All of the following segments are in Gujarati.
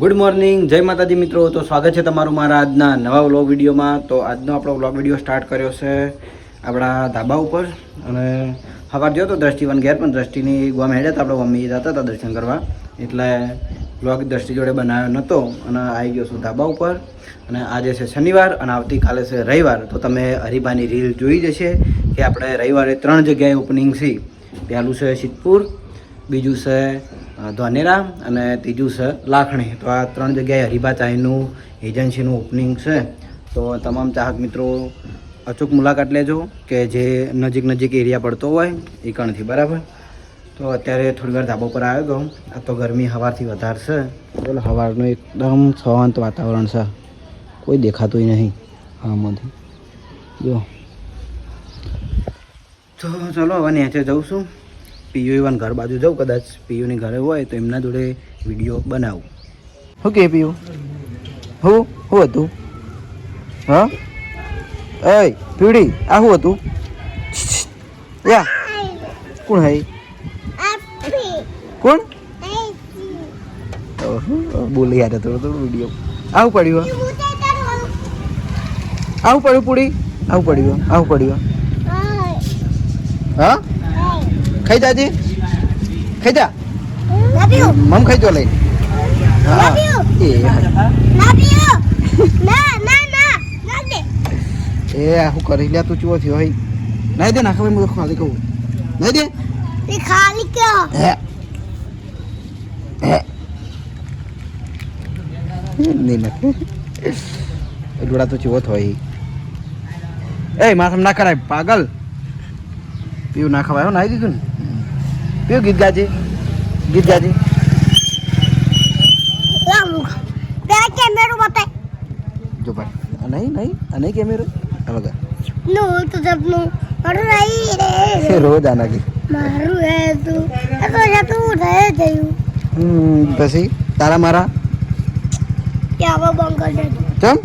ગુડ મોર્નિંગ જય માતાજી મિત્રો. તો સ્વાગત છે તમારું મારા આજના નવા વ્લોગ વિડીયોમાં. તો આજનો આપણો વ્લોગ વીડિયો સ્ટાર્ટ કર્યો છે આપણા ધાબા ઉપર. અને સવાર જોયો તો દ્રષ્ટિવન ઘેર, પણ દ્રષ્ટિની ગામ હેડ્યા હતા આપણે મમ્મી જતા હતા દર્શન કરવા. એટલે વ્લોગ દ્રષ્ટિ જોડે બનાવ્યો નહોતો અને આવી ગયો છું ધાબા ઉપર. અને આજે છે શનિવાર અને આવતીકાલે છે રવિવાર. તો તમે હરિભાની રીલ જોઈ જશે કે આપણે રવિવારે ત્રણ જગ્યાએ ઓપનિંગ છે. પહેલું છે સિદ્ધપુર, બીજું છે ધાનેરા અને ત્રીજું છે લાખણી. તો આ ત્રણ જગ્યાએ હરિભા ચાઈનું એજન્સીનું ઓપનિંગ છે. તો તમામ ચાહક મિત્રો, અચૂક મુલાકાત લેજો કે જે નજીક નજીક એરિયા પડતો હોય એ કણથી, બરાબર? તો અત્યારે થોડી વાર ધાબો પર આવ્યો ગયો. આ તો ગરમી હવારથી વધારે છે. બોલો, હવારનું એકદમ શાંત વાતાવરણ છે. કોઈ દેખાતું નહીં આમાંથી. જો. તો ચલો, હવે નેચે જઉં છું. પીયુ ઇવન ઘર બાજુ જાઉં, કદાચ પીયુની ઘરે હોય તો એમના જોડે વીડિયો બનાવું. શું કે પીયુ? હું? શું હતું? હા? અય પીડી, આ શું હતું? યા, કોણ હૈ? કોણ? બોલી યાર, થોડું થોડું વીડિયો. આવું પડ્યું આવું પડ્યું, પૂડી? આવું પડ્યું આવું પડ્યું, હા? ખાઈ જાજી ખાઈ જા. મમ ખાઈ જો લઈ હા. એ હું. કરી લ્યા તું ચૂવો થયો હઈ નહીં દે નાખે હું ખાલી કહું. નહીં દે. ખાલી કહો. નહીં નાખે ડોળા તો ચુઓ થયો એ માથમ ના કરાય પાગલ. પીવું ના ખવાય નાહી દીધું ને. પીવું ગીત ગાજે ગીત ગાજે જો ભાઈ આ નહીં નહીં આ નહીં કેમેરો આ વગર રોજ આના ગીત મારું હે તું આ તો જતું રહે થયું હમ, પછી તારા મારા કે આવા બંધ કરી દેતું ચમ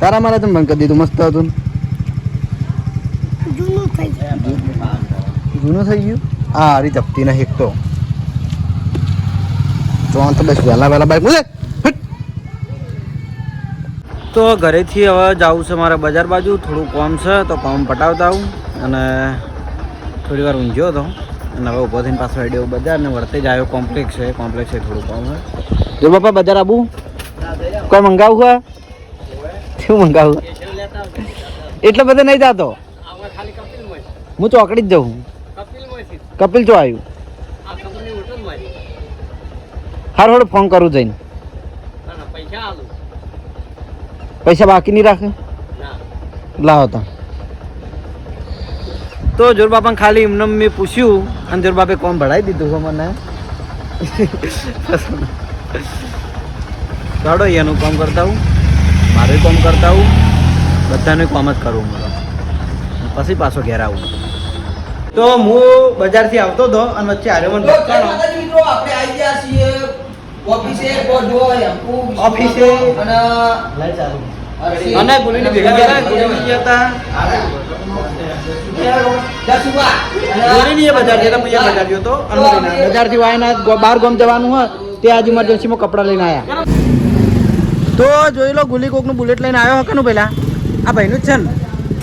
તારા મારા તમે બંધ કરી દીધું મસ્ત હતું જૂનું થઈ ગયું જૂનું થઈ ગયું આ હારી જપતી નહીં એક તો. તો બસ વહેલા વહેલા બાઈક મુજે તો ઘરેથી હવે જવું છે મારા બજાર બાજુ, થોડું કામ છે તો કામ પટાવતા આવું અને થોડી વાર ઊંઘ્યો હતો અને હવે ઊભો થઈને પાછો હેડ્યો બજાર ને વળતે જ આવ્યો. કોમ્પ્લેક્સ છે કોમ્પ્લેક્સ છે, થોડું કામ છે. જો બાપા, બજાર આવું કોઈ મંગાવું હોય? શું મંગાવું? એટલે બધે નહીં જાતો? હું ચોકડી જ જઉં. કપિલ જો આવ્યું હાર હોડ ફોન કરું જઈને. પૈસા બાકી નહીં રાખે? લાવો તો. તો જોરબાપાને ખાલી એમને મેં પૂછ્યું, અને જોરબાપે કોમ ભણાવી દીધું છે મને. ચાલો એનું કામ કરતા હું મારું કામ કરતા હું બધાનું કામ જ કરું મારો પછી પાછો ઘેર આવું. તો હું બજારથી આવતો હતો અને વચ્ચે હારે મને ભટકાણો. ઓફિસે અને ગુલીની ભેગા ગયા ગુલીની ગયા હતા. ગુલીની બજાર ગયા હતા, બજાર ગયો અને હું લઈને આવ્યો. બજારથી વાયના બહાર ગામ જવાનું હોય તે આજ ઇમરજન્સીમાં કપડાં લઈને આવ્યા તો જોઈ લો ગુલી કોકનું બુલેટ લઈને આવ્યો હકનું પેલા? આ ભાઈનું જ છે ને?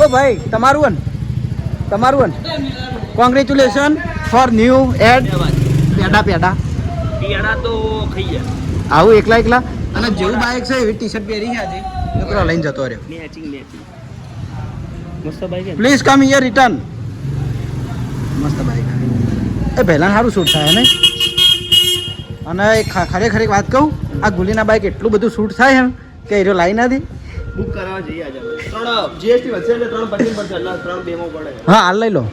ઓ ભાઈ તમારું ને? તમારું ને? કોંગ્રેચ્યુલેશન ફોર ન્યૂ એડ પેડા પેડા પેડા આવું એકલા એકલા? અને જેવું બાઇક છે એવી ટી શર્ટ પહેરી છે આજે. છોકરો લઈને જતો રહ્યો. પ્લીઝ કમ હિયર રિટર્ન મસ્ત બાઇક એ પહેલાં સારું શૂટ થાય ને અને ખરેખર એક વાત કહું આ ગુલીના બાઇક એટલું બધું શૂટ થાય એમ કે એરો લાઈ નથી બુક કરાવવા જઈએ આજે. ત્રણ જીએસટી વધશે એટલે ત્રણ પચીસ પડશે એટલે ત્રણ બેમાં પડે. હા હાલ લઈ લો.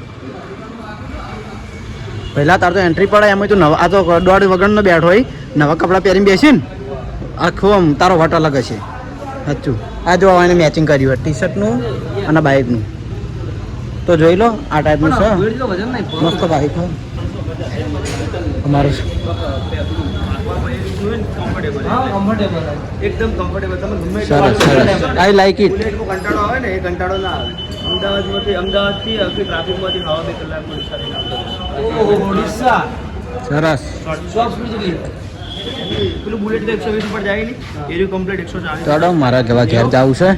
પહેલાં તાર તો એન્ટ્રી પડે એમાં તું નવા આ તો દોઢ વગરનો બેઠો હોય. નવા કપડાં પહેરીને બેસીને આખું આમ તારો વટ અલગ હશે. સાચું. આ જો એને મેચિંગ કર્યું ટી શર્ટનું અને બાઇકનું તો જોઈ લો આ ટાઈપનું છે. મસ્ત બાઇક અમારું છે. એકદમ કમ્ફર્ટેબલ તમે ગમે સરસ સરસ. આઈ લાઈક ઇટ કંટાળો આવે ને એ કંટાળો ના આવે. અમદાવાદમાંથી અમદાવાદથી આખી ટ્રાફિકમાંથી હવા બે કલાકમાં સરસ. શોર્ટ પેલું બુલેટ તો એકસો વીસ ઉપર જાય નહીં. એ કમ્પ્લીટ એકસો ચાલીસ. ચાલો મારા જવા ઘેર જવું છે.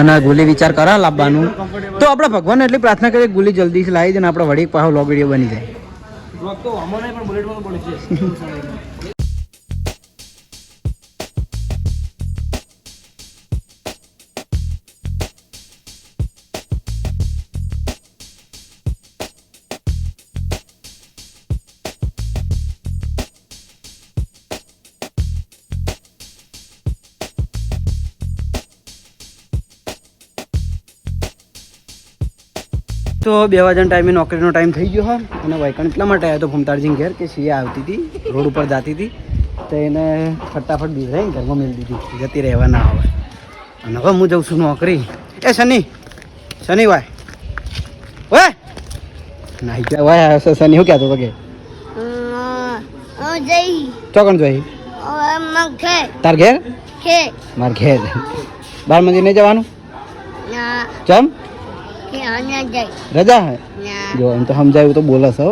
અને આ ગુલી વિચાર કરા લાવવાનું. તો આપણે ભગવાન એટલી પ્રાર્થના કરીએ ગુલી જલ્દીથી લાવી દે ને આપણે વળી પાછો લોગ વીડિયો બની જાય. તો આમાં પણ બુલેટમાં તો પડે છે. તો બે વાગ્યાના ટાઈમે નોકરીનો ટાઈમ થઈ ગયો હોય અને વાયકણ એટલા માટે આવ્યો હતો ભૂમતાળજી ઘેર કે સીએ આવતી હતી રોડ ઉપર જતી હતી. તો એને ફટાફટ બીવરાઈને ઘરમાં મેળ દીધી જતી રહેવા ના આવે. અને હવે હું જઉં છું નોકરી. એ શનિ શનિ વાય ઓ ના ગયા વાય આવ્યો છે શનિ શું કહેતો હતો કે? ચોકણ જોઈ. તાર ઘેર? માર ઘેર. બાર મંદિર નહીં જવાનું? ચમ? રજા હે? જો એમ તો સમજાયું તો બોલે છે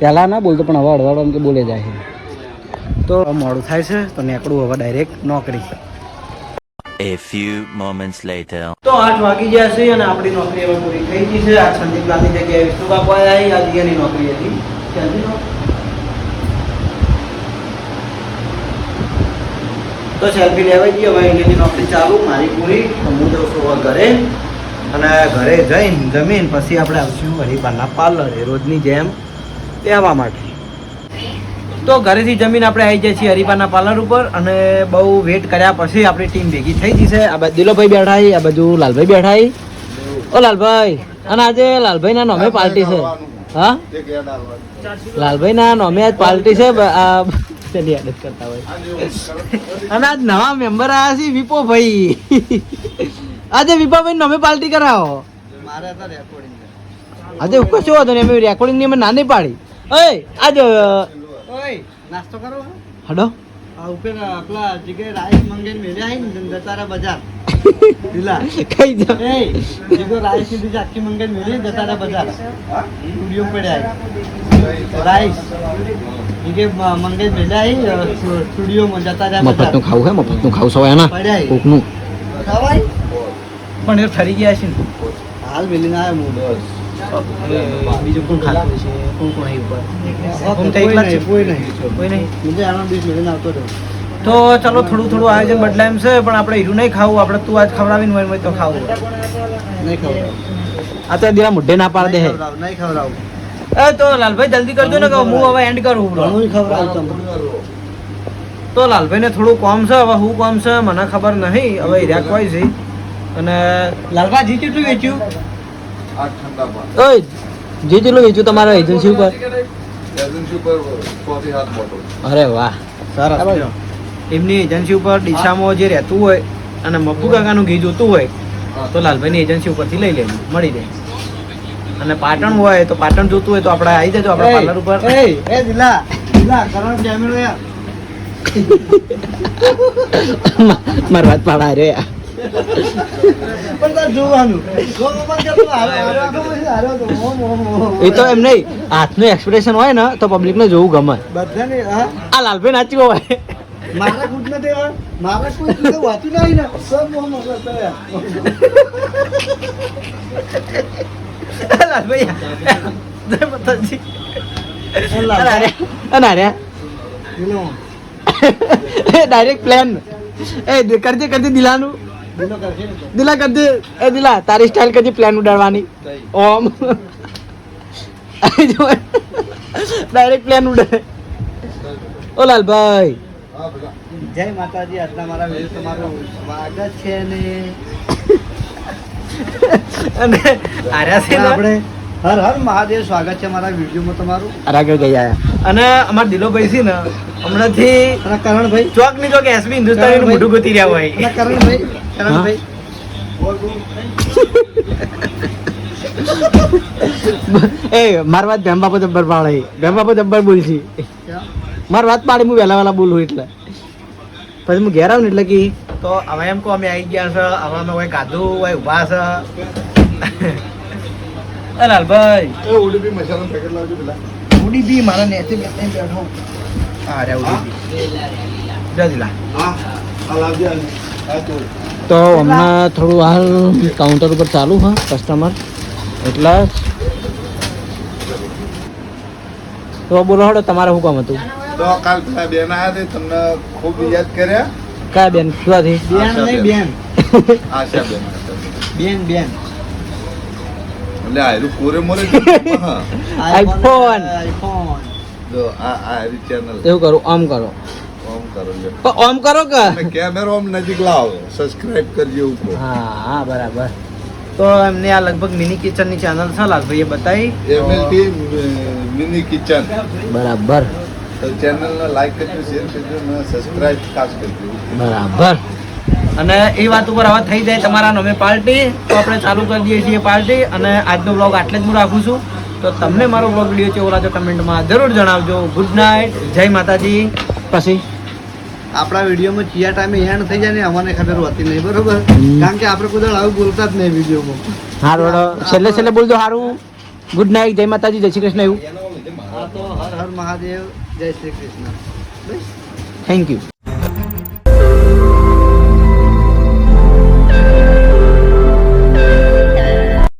પહેલાં ના બોલતો પણ હવે અડવાડો એમ કે બોલે જાય તો મોડું થાય છે તો નેકડું હવે ડાયરેક્ટ નોકરી. A few moments later. તો આઠ વાગી ગયા છે અને આપણી નોકરી હવે પૂરી થઈ ગઈ છે. આ સંદીપ લાલની જગ્યાએ વિષ્ણુ બાપુ આવ્યા. આ દિયાની નોકરી હતી. તો સેલ્ફી લેવા જઈએ હવે એની નોકરી ચાલુ. મારી પૂરી. હું જઉં છું ઘરે. અને ઘરે જઈને જમીન પછી આપણે આવશું હરિભાના પાર્લરે રોજની જેમ લેવા માટે. તો ઘરેથી જમીન આપણે આવી જઈએ છીએ હરિભાના પાર્લર ઉપર અને બહુ વેટ કર્યા પછી આપણી ટીમ ભેગી થઈ છે આ બાજુ દિલોભાઈ બેઠા આ બાજુ લાલભાઈ બેઠા ઓ લાલભાઈ, અને આજે લાલભાઈ ના નોમે પાર્ટી છે. હા? લાલભાઈ ના નોમે આજ પાર્ટી છે. ચલી આદત કરતા હોય. અને આજ નવા મેમ્બર આવ્યા છે વિપો ભાઈ આજે વિપોભાઈ અમે પાલટી કરાવો. આજે કશું હતો ને અમે રેકોર્ડિંગની અમે નાની પાડી. ઓય આજ નાસ્તો કરો હડો. ઉપર આપલા જગ્યાએ રાઈસ મંગેન હે ને દતારા બજાર. કઈ એ જીગો રાઈસની બીજી આખી મંગાઈને મેળી દતારા બજાર. સ્ટુડિયો પડ્યા રાઈસ જીગે મંગાઈને મેળ્યા હે સ્ટુડિયોમાં દતારા મફત બજાર. નું ખાવું હે મફતનું ખાવું સવાય ના? કોકનું પણ એ ઠરી ગયા છે ને? હાલ મેલીને આવ્યો હું બીજું કોણ ખાતું છે? કોણ કોણ અહીં ઉપર? કોઈ તો એકલા છે? નહીં, કોઈ નહીં. કોઈ આનો આવતો રહ્યો. તો ચાલો થોડું થોડું આયોજન બદલાયું એમ છે પણ આપણે હીરું નહીં ખાવું આપણે તું આજ ખવડાવીને હોય હોય તો ખાવું. નહીં ખવડાવું. આ તો દિવા મુઢે ના પાડ દે હે. નહીં ખવડાવું એ તો લાલભાઈ જલ્દી કરજો ને કે હું હવે એન્ડ કરું ઘણું ખવડાવું તો લાલભાઈને થોડું કોમ છે હવે હું કોમ છે મને ખબર નહીં. હવે હીરા કોઈ છે. અને લાલભાઈ કેટલું વેચ્યું? ઓય જે જેટલું વેચ્યું તમારા એજન્સી ઉપર? અરે વાહ. સરસ એમની એજન્સી ઉપર ડીસામાં જે રહેતું હોય અને મપ્પુ કાકાનું ઘી જોતું હોય તો લાલભાઈની એજન્સી ઉપરથી લઈ લેવું મળી જાય. અને પાટણ હોય તો પાટણ જોતું હોય તો આપણે આવી જજો આપણા પાર્લર ઉપર. એ એ દિલા દિલા કરણ કેમેરો યાર મારી વાત પાડા રે એ તો એમ નહીં. હાથનું એક્સપ્રેશન હોય ને તો પબ્લિકને જોવું ગમે. બધાને આ લાલભાઈ નાચી હોય. મારા વાતું નહીં ને. સબ મોહ લાલભાઈ. અને ડાયરેક્ટ પ્લાન એ કરજે કરજે દિલાનું. દિલો કરજે એ દિલા તારી સ્ટાઇલ કદી પ્લાન ઉડાડવાની? ઓમ. ડાયરેક્ટ પ્લાન ઉડાડે. ઓ લાલભાઈ. જય માતાજી આજના મારા વીડિયો તમારું સ્વાગત છે ને. અને આર્યા છે આપણે હર હર મહાદેવ સ્વાગત છે મારા વિડીયોમાં તમારું. આગળ ગયા અને અમાર દિલોભાઈ છે ને હમણાંથી કરણભાઈ ચોકની ચોક એસબી હિન્દુસ્તાની મોટું મોઢું ગોતી રહ્યા હોય. કરણભાઈ એ માર વાત ભેમ બાપુ જબ્બર પાડે. ભેમ બાપા જબ્બર બોલશી. માર વાત પાડી હું વહેલા વહેલા બોલું એટલે. પછી હું ઘેર આવું ને એટલે કે તો હવે એમ કહો અમે આવી ગયા છે હવે અમે કોઈ કાધું હોય ઊભા છે? એ લાલભાઈ. ઉડીપી મારા નેચે બેઠો. હા. રે ઉડીપી જજીલા હા તો હમણાં થોડું હાલ કાઉન્ટર ઉપર ચાલુ હા કસ્ટમર એટલા તો બોલો હડો તમારે શું કામ હતું? તો કાલ પેલા બેન આવ્યા તમને ખૂબ યાદ કર્યા? કયા બેન? શું બેન નહીં બેન. આશા બેન બેન. બેન એટલે આયરું કોરે મોરે આઈફોન. આઈફોન. તો આ આ ચેનલ એવું કરો આમ કરો. કરો આમ કરો કે? કેમેરો ઓમ નજીક લાવો સબસ્ક્રાઇબ કરજો ઉપર. હા હા બરાબર. તો એમને આ લગભગ મિની કિચનની ચેનલ છે લાલભાઈએ બતાવી. એમએલટી મિની કિચન બરાબર. તો ચેનલને લાઈક કરજો શેર કરજો અને સબસ્ક્રાઇબ ખાસ કરજો. બરાબર. અને એ વાત ઉપર હવે થઈ જાય તમારા નમે પાર્ટી તો આપણે ચાલુ કરી દઈએ છીએ પાર્ટી અને આજનો બ્લોગ આટલે જ હું રાખું છું. તો તમને મારો બ્લોગ વીડિયો કેવો લાગ્યો કમેન્ટમાં જરૂર જણાવજો. ગુડ નાઇટ જય માતાજી. પછી. આપણા વિડીયોમાં ચિયા ટાઈમે હેન્ડ થઈ જાય ને અમને ખબર હોતી નહીં બરોબર? કારણ કે આપણે કોઈ આવું બોલતા જ નહીં વિડીયોમાં. હારું છેલ્લે છેલ્લે બોલજો હારું. ગુડ નાઇટ જય માતાજી જય શ્રી કૃષ્ણ એવું. હા તો હર હર મહાદેવ જય શ્રી કૃષ્ણ. Thank you